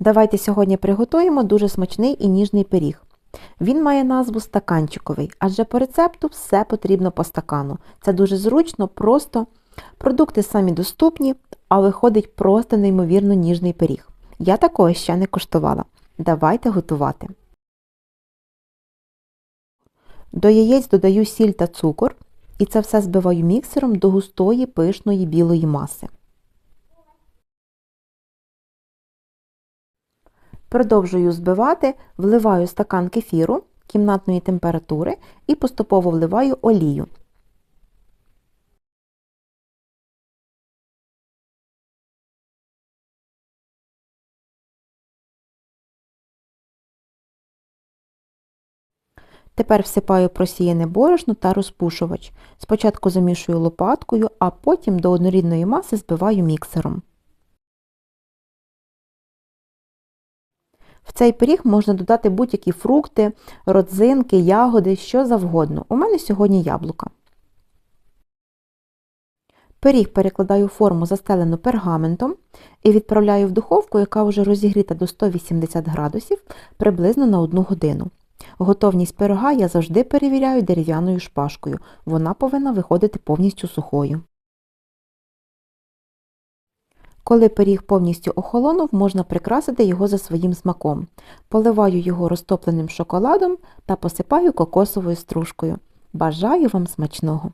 Давайте сьогодні приготуємо дуже смачний і ніжний пиріг. Він має назву стаканчиковий, адже по рецепту все потрібно по стакану. Це дуже зручно, просто. Продукти самі доступні, а виходить просто неймовірно ніжний пиріг. Я такого ще не коштувала. Давайте готувати. До яєць додаю сіль та цукор і це все збиваю міксером до густої пишної білої маси. Продовжую збивати, вливаю стакан кефіру кімнатної температури і поступово вливаю олію. Тепер всипаю просіяне борошно та розпушувач. Спочатку замішую лопаткою, а потім до однорідної маси збиваю міксером. В цей пиріг можна додати будь-які фрукти, родзинки, ягоди, що завгодно. У мене сьогодні яблука. Пиріг перекладаю в форму застелену пергаментом і відправляю в духовку, яка вже розігріта до 180 градусів приблизно на 1 годину. Готовність пирога я завжди перевіряю дерев'яною шпажкою. Вона повинна виходити повністю сухою. Коли пиріг повністю охолонув, можна прикрасити його за своїм смаком. Поливаю його розтопленим шоколадом та посипаю кокосовою стружкою. Бажаю вам смачного!